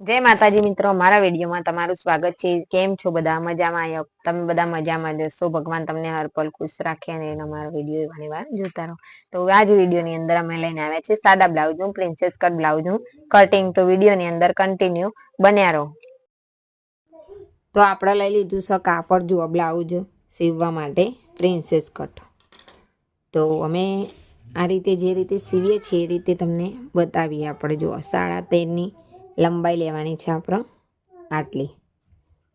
જય માતાજી મિત્રો, મારા વિડીયોમાં તમારું સ્વાગત છે. કેમ છો બધા? મજામાં? આવ્યા તમે બધા મજામાં જશો ભગવાન તમને હર પલ ખુશ રાખે અને અમારો વીડિયો ઘણી વાર જોતા રહો. તો આ જ વિડીયોની અંદર અમે લઈને આવ્યા છે સાદા blouse princess cut blouse cutting તો વિડીયોની અંદર કન્ટિન્યુ બન્યા રહો. તો આપણે લઈ લીધું છે કાપડ. જુઓ, બ્લાઉઝ સીવવા માટે પ્રિન્સેસ કટ. તો અમે આ રીતે જે રીતે સીવીએ છીએ એ રીતે તમને બતાવીએ આપણે. જુઓ, સાડા તેરની લંબાઈ લેવાની છે આપણે. આટલી.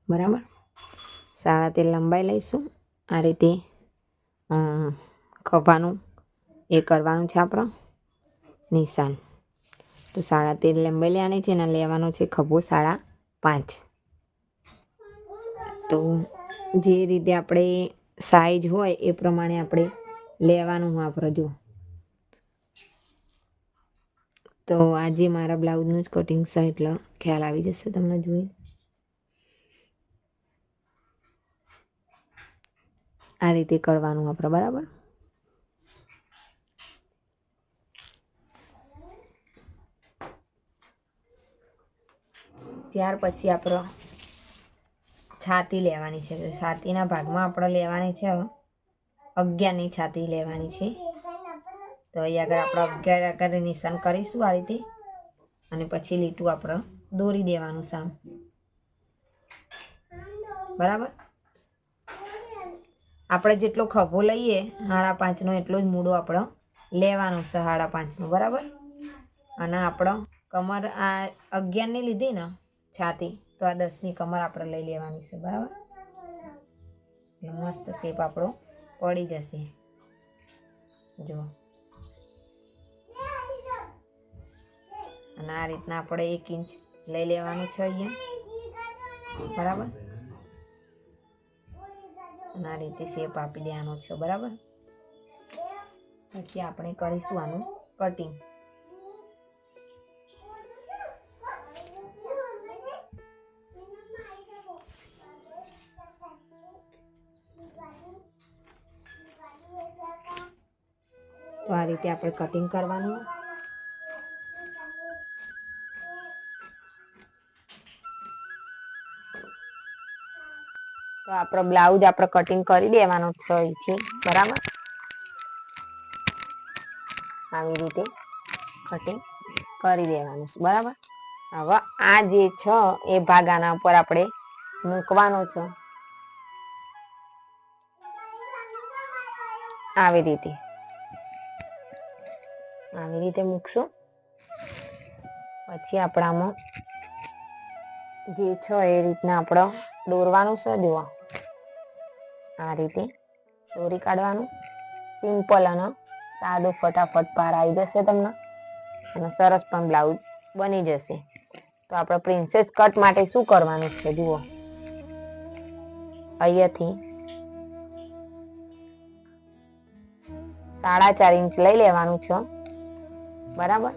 બરાબર? સાડા તેર લંબાઈ લઈશું. આ રીતે ખભાનું એ કરવાનું છે આપણે. નિશાન. તો સાડા તેર લંબાઈ લેવાની છે અને લેવાનો છે ખભો સાડા પાંચ. તો જે રીતે આપણે સાઈઝ હોય એ પ્રમાણે આપણે લેવાનું આપણે જો. તો આજે મારા બ્લાઉઝનું જ કટિંગ છે, એટલે ખ્યાલ આવી જશે તમને જોઈ આ રીતે કરવાનું આપણે, બરાબર? ત્યાર પછી આપણે છાતી લેવાની છે. તો છાતીના ભાગમાં આપણે લેવાની છે, અગિયારની છાતી લેવાની છે. તો અહીંયા આગળ આપણે અગિયાર આગળ નિશાન કરીશું આ રીતે. અને પછી લીટું આપણે દોરી દેવાનું સામ. બરાબર? આપણે જેટલો ખભો લઈએ સાડા પાંચનો એટલો જ મૂડો આપણો લેવાનો છે સાડા પાંચનો. બરાબર? અને આપણો કમર આ અગિયારની લીધી ને છાતી, તો આ દસની કમર આપણે લઈ લેવાની છે. બરાબર? એટલે મસ્ત શેપ આપણો પડી જશે. જુઓ. આ રીતના આપણે એક ઇંચ લઈ લેવાનું છે અહીંયા. બરાબર? અને આ રીતે શેપ આપી દેવાનો છે, બરાબર? પછી આપણે કરીશું આનું કટિંગ તો આ રીતે આપણે કટિંગ કરવાનું. તો આપણો બ્લાઉઝ આપણે કટિંગ કરી દેવાનો છે અહીંથી બરાબર? આવી રીતે કટિંગ કરી દેવાનું. છે બરાબર? હવે આ જે છે, એ ભાગ આના ઉપર આપણે મૂકવાનો છે. આવી રીતે. આવી રીતે મૂકશું. પછી આપણામાં જે છે, એ રીતના આપણે દોરવાનું છે, જુઓ. આ રીતે દોરી કાઢવાનું. સિમ્પલ અને સાદું ફટાફટ પાર આવી જશે તમને. અને સરસ પણ બ્લાઉઝ બની જશે. તો આપણે પ્રિન્સેસ કટ માટે શું કરવાનું છે, જુઓ. અહીંયાથી સાડા ચાર ઇંચ લઈ લેવાનું છે. બરાબર?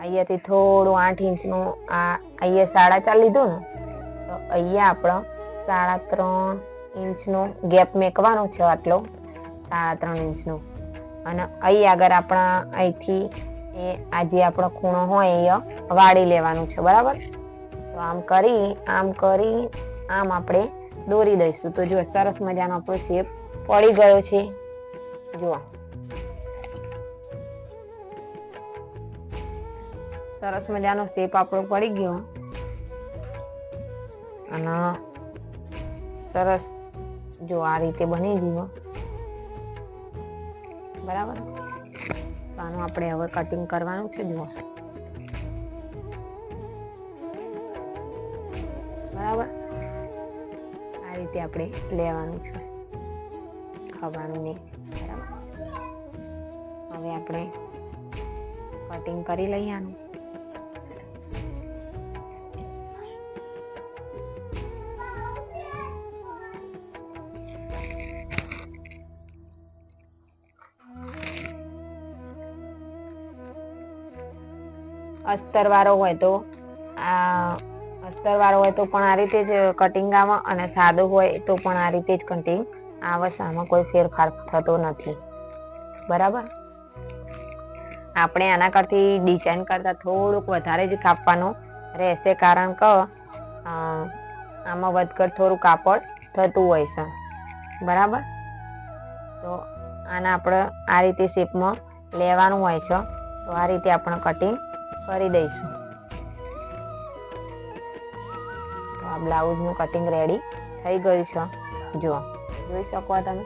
અહીંયાથી થોડું આઠ ઇંચનું આ અહીંયા સાડા ચાર લીધું ને, તો અહીંયા આપણે સાડા ત્રણ ઇંચનો ગેપ મેકવાનો છે આટલો, સાડા ત્રણ ઇંચનો. અને અહીં આગળ આપણા અહીંથી એ આ જે આપણો ખૂણો હોય એ વાળી લેવાનું છે, બરાબર? તો આમ કરી આમ કરી, આમ આપણે દોરી દઈશું. તો જો સરસ મજાનો આપણો શેપ પડી ગયો છે. જુઓ. સરસ મજાનો શેપ આપણો પડી ગયો. અને સરસ જો આ રીતે બની ગયો. બરાબર? આનું આપણે હવે કટિંગ કરવાનું છે, જુઓ. બરાબર? આ રીતે આપણે લેવાનું છે. ખાવાનું બરાબર? હવે આપણે કટિંગ કરી લઈએ આનું. અસ્તર વાળો હોય તો, આ અસ્તર વાળો હોય તો પણ આ રીતે જ કટિંગ આવે અને સાદો હોય તો પણ આ રીતે જ કટિંગ આવે છે આમાં કોઈ ફેરફાર થતો નથી. બરાબર? આપણે આના કરતી ડિઝાઇન કરતાં થોડુંક વધારે જ કાપવાનું રહેશે કારણ કે આમાં વધઘટ થોડું કાપડ થતું હોય છે. બરાબર? તો આના આપણે આ રીતે શેપમાં લેવાનું હોય છે. તો આ રીતે આપણે કટિંગ કરી દઈશું. તો આ બ્લાઉઝનું કટિંગ રેડી થઈ ગયું છે. જુઓ, જોઈ શકો તમે?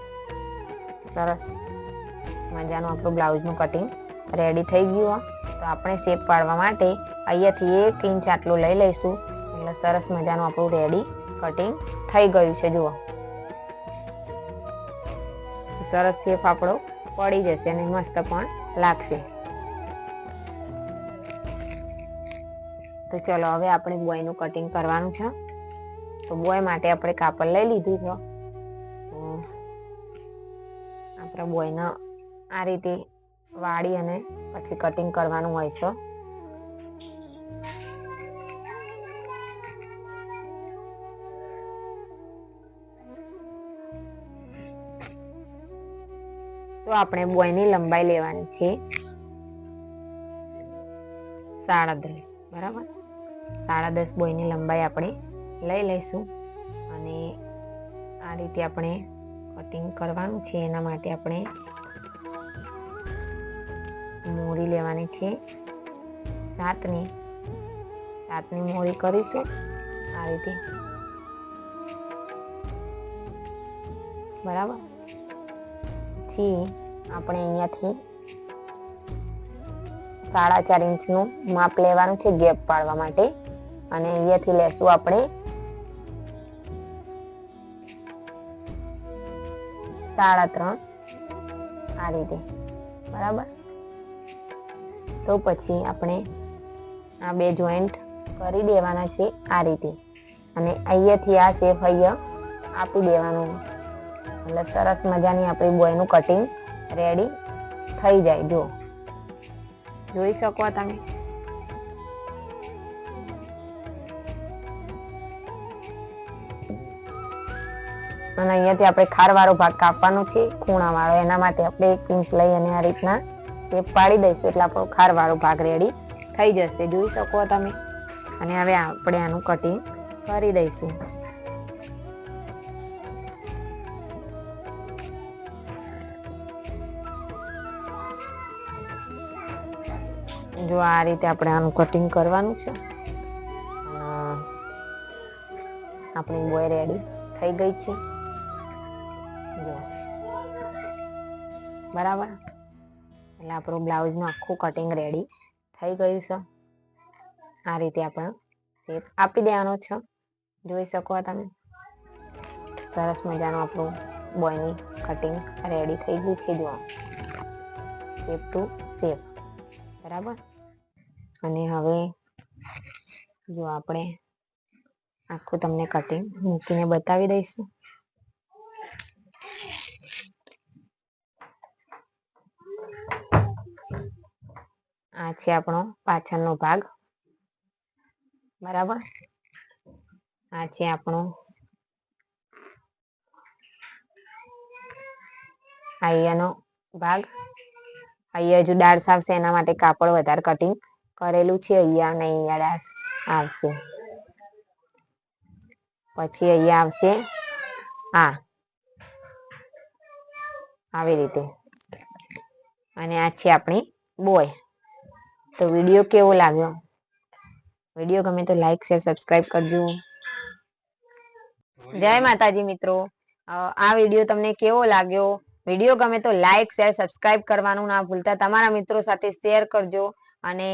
સરસ મજાનું આપણું બ્લાઉઝનું કટિંગ રેડી થઈ ગયું. તો આપણે શેપ પાડવા માટે અહીંયાથી એક ઇંચ આટલું લઈ લઈશું. એટલે સરસ મજાનું આપણું રેડી કટિંગ થઈ ગયું છે, જુઓ. સરસ શેપ આપણો પડી જશે અને મસ્ત પણ લાગશે. તો ચલો હવે આપણે બોયનું કટિંગ કરવાનું છે. તો બોય માટે આપણે કાપડ લઈ લીધું છે. તો આપણે બોયને આ રીતે વાળી અને પછી કટિંગ કરવાનું હોય છે. તો આપણે બોયની લંબાઈ લેવાની છે. સાડા બરાબર? સાડા દસ બોયની લંબાઈ આપણે લઈ લઈશું. અને આ રીતે આપણે કટિંગ કરવાનું છે. એના માટે આપણે મોરી લેવાની છે. સાતની સાતની મોરી કરીશું. આ રીતે. બરાબર? પછી આપણે અહીંયાથી સાડા ચાર ઇંચનું માપ લેવાનું છે ગેપ પાડવા માટે. અને અહીંયાથી લેશું આપણે સાડા ત્રણ. આ રીતે. બરાબર? તો પછી આપણે આ બે જોઈન્ટ કરી દેવાના છે આ રીતે. અને અહીંયાથી આ શેપ અહીંયા આપી દેવાનું. એટલે સરસ મજાની આપણી બોયનું કટિંગ રેડી થઈ જાય. જો જોઈ શકો તમે? અને અહીંયાથી આપણે ખારવાળો ભાગ કાપવાનો છે, ખૂણાવાળો. એના માટે આપણે એક ઇંચ લઈ અને આ રીતના ટેપ પાડી દઈશું. એટલે આપણો ખારવાળો ભાગ રેડી થઈ જશે. જોઈ શકો તમે? અને હવે આપણે આનું કટિંગ કરી દઈશું. જો આ રીતે આપણે આનું કટિંગ કરવાનું છે. આપણી બોય રેડી થઈ ગઈ છે. બરાબર? એટલે આપણું બ્લાઉઝનું આખું કટિંગ રેડી થઈ ગયું છે. આ રીતે આપણે શેપ આપી દેવાનો છે. જોઈ શકો તમે. સરસ મજાનું આપણું બોયની કટિંગ રેડી થઈ ગયું છે જો શેપ ટુ શેપ બરાબર? અને હવે જો આપણે આખું તમને કટિંગ મૂકીને બતાવી દઈશું. આ છે આપણો પાછળનો ભાગ. બરાબર? આ છે આપણો. અહીંયાનો ભાગ. અહીંયા હજુ ડાર્સ આવશે એના માટે કાપડ વધારે કટિંગ કરેલું છે. અહીંયા અને અહીંયા ડાર્સ આવશે. પછી અહીંયા આવશે આ. આવી રીતે. અને આ છે આપણી બોય. તો વીડિયો કેવો લાગ્યો? વીડિયો ગમે તો લાઈક શેર સબસ્ક્રાઇબ કરજો. જય માતાજી મિત્રો. આ વીડિયો તમને કેવો લાગ્યો? વીડિયો ગમે તો લાઈક શેર સબસ્ક્રાઇબ કરવાનું ના ભૂલતા. તમારા મિત્રો સાથે શેર કરજો. અને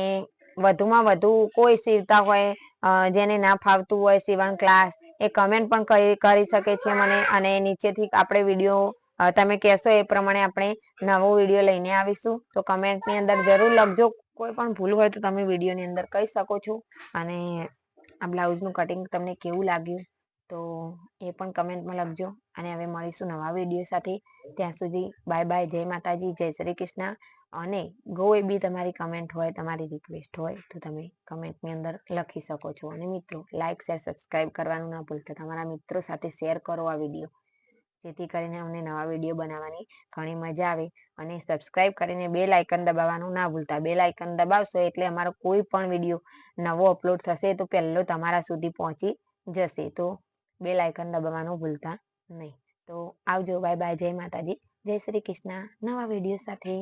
વધુમાં વધુ કોઈ સીવતા હોય જેને ના ફાવતું હોય સીવણ ક્લાસ એ કમેન્ટ પણ કરી શકે છે મને. અને નીચેથી આપણે વીડિયો તમે કહેશો એ પ્રમાણે આપણે નવો વીડિયો લઈને આવીશું. તો કમેન્ટની અંદર જરૂર લખજો. કોઈ પણ ભૂલ હોય તો તમે વિડીયોની અંદર કહી શકો છો. અને આ બ્લાઉઝનું કટિંગ તમને કેવું લાગ્યું તો એ પણ કમેન્ટમાં લખજો. અને હવે મળીશું નવા વીડિયો સાથે. ત્યાં સુધી બાય બાય જય માતાજી, જય શ્રી કૃષ્ણ. અને કોઈ બી તમારી કમેન્ટ હોય, તમારી રિક્વેસ્ટ હોય, તો તમે કમેન્ટની અંદર લખી શકો છો. અને મિત્રો લાઇક શેર સબસ્ક્રાઇબ કરવાનું ના ભૂલતા. તમારા મિત્રો સાથે શેર કરો આ વીડિયો. જેથી કરીને અમને નવા વીડિયો બનાવવાની ઘણી મજા આવે અને સબસ્ક્રાઇબ કરીને બે લાઇકન દબાવવાનું ના ભૂલતા. બે લાઇકન દબાવશો એટલે અમારો કોઈ પણ વીડિયો નવો અપલોડ થશે તો પહેલો તમારા સુધી પહોંચી જશે. તો બે લાઇકન દબાવવાનું ભૂલતા નહીં. તો આવજો. બાય બાય જય માતાજી. જય શ્રી કૃષ્ણ. નવા વીડિયો સાથે.